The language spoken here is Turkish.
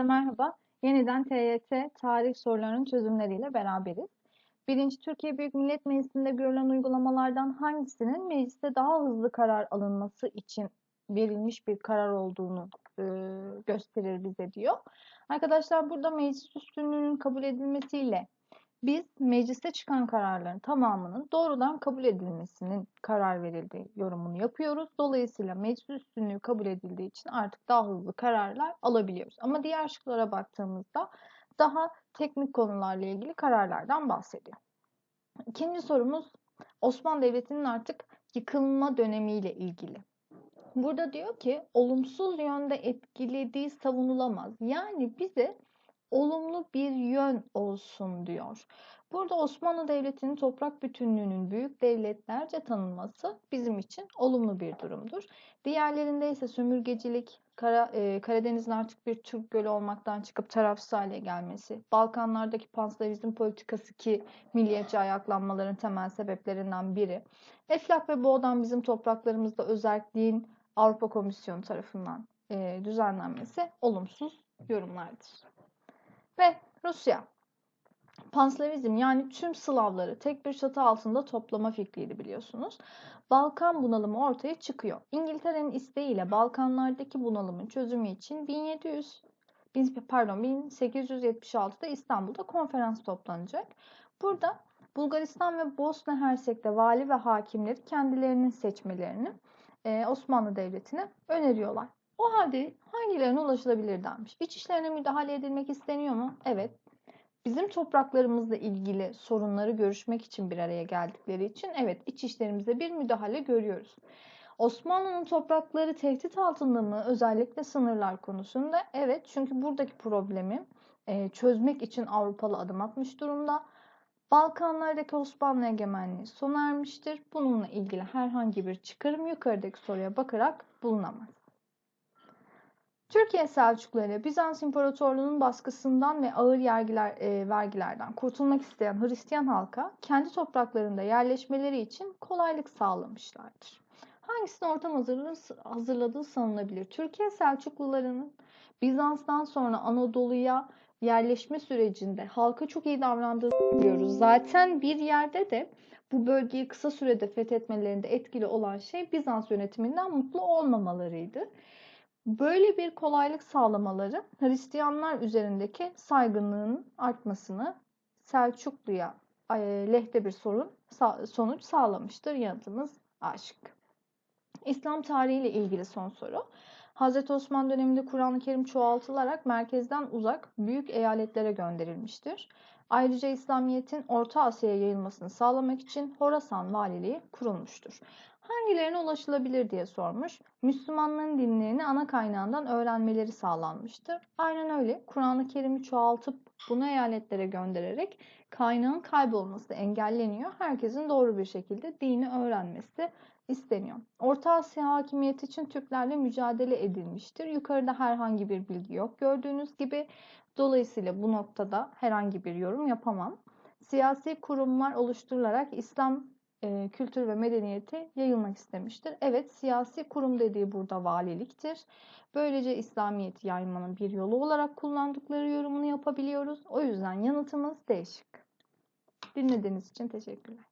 Herkese merhaba. Yeniden TYT tarih sorularının çözümleriyle beraberiz. Birinci Türkiye Büyük Millet Meclisi'nde görülen uygulamalardan hangisinin mecliste daha hızlı karar alınması için verilmiş bir karar olduğunu e, gösterir bize diyor. Arkadaşlar burada meclis üstünlüğünün kabul edilmesiyle biz mecliste çıkan kararların tamamının doğrudan kabul edilmesinin karar verildiği yorumunu yapıyoruz. Dolayısıyla meclis üstünlüğü kabul edildiği için artık daha hızlı kararlar alabiliyoruz. Ama diğer şıklara baktığımızda daha teknik konularla ilgili kararlardan bahsediyor. İkinci sorumuz Osmanlı Devleti'nin artık yıkılma dönemiyle ilgili. Burada diyor ki olumsuz yönde etkilediği savunulamaz. Yani bize olumlu bir yön olsun diyor. Burada Osmanlı Devleti'nin toprak bütünlüğünün büyük devletlerce tanınması bizim için olumlu bir durumdur. Diğerlerinde ise sömürgecilik, Kara, e, Karadeniz'in artık bir Türk gölü olmaktan çıkıp tarafsız hale gelmesi, Balkanlardaki panslavizm politikası ki milliyetçi ayaklanmaların temel sebeplerinden biri, Eflak ve Boğdan bizim topraklarımızda özelliğin Avrupa Komisyonu tarafından e, düzenlenmesi olumsuz yorumlardır. Ve Rusya. Panslavizm yani tüm Slavları tek bir çatı altında toplama fikriydi biliyorsunuz. Balkan bunalımı ortaya çıkıyor. İngiltere'nin isteğiyle Balkanlardaki bunalımın çözümü için 1700 pardon 1876'da İstanbul'da konferans toplanacak. Burada Bulgaristan ve Bosna Hersek'te vali ve hakimleri kendilerinin seçmelerini Osmanlı Devleti'ne öneriyorlar. O halde hangilerine ulaşılabilir denmiş. İç işlerine müdahale edilmek isteniyor mu? Evet. Bizim topraklarımızla ilgili sorunları görüşmek için bir araya geldikleri için evet iç işlerimize bir müdahale görüyoruz. Osmanlı'nın toprakları tehdit altında mı özellikle sınırlar konusunda? Evet çünkü buradaki problemi e, çözmek için Avrupalı adım atmış durumda. Balkanlardaki Osmanlı egemenliği sona ermiştir. Bununla ilgili herhangi bir çıkarım yukarıdaki soruya bakarak bulunamaz. Türkiye Selçukluları Bizans İmparatorluğu'nun baskısından ve ağır yergiler, e, vergilerden kurtulmak isteyen Hristiyan halka kendi topraklarında yerleşmeleri için kolaylık sağlamışlardır. Hangisinin ortam hazırlığı, hazırladığı sanılabilir? Türkiye Selçuklularının Bizans'tan sonra Anadolu'ya yerleşme sürecinde halka çok iyi davrandığını biliyoruz. Zaten bir yerde de bu bölgeyi kısa sürede fethetmelerinde etkili olan şey Bizans yönetiminden mutlu olmamalarıydı. Böyle bir kolaylık sağlamaları Hristiyanlar üzerindeki saygınlığın artmasını Selçuklu'ya e, lehte bir sorun sonuç sağlamıştır. Yanıtımız aşık. İslam tarihiyle ilgili son soru. Hz. Osman döneminde Kur'an-ı Kerim çoğaltılarak merkezden uzak büyük eyaletlere gönderilmiştir. Ayrıca İslamiyet'in Orta Asya'ya yayılmasını sağlamak için Horasan valiliği kurulmuştur hangilerine ulaşılabilir diye sormuş. Müslümanların dinlerini ana kaynağından öğrenmeleri sağlanmıştır. Aynen öyle. Kur'an-ı Kerim'i çoğaltıp bunu eyaletlere göndererek kaynağın kaybolması engelleniyor. Herkesin doğru bir şekilde dini öğrenmesi isteniyor. Orta Asya hakimiyeti için Türklerle mücadele edilmiştir. Yukarıda herhangi bir bilgi yok. Gördüğünüz gibi dolayısıyla bu noktada herhangi bir yorum yapamam. Siyasi kurumlar oluşturularak İslam e, kültür ve medeniyeti yayılmak istemiştir. Evet siyasi kurum dediği burada valiliktir. Böylece İslamiyet'i yaymanın bir yolu olarak kullandıkları yorumunu yapabiliyoruz. O yüzden yanıtımız değişik. Dinlediğiniz için teşekkürler.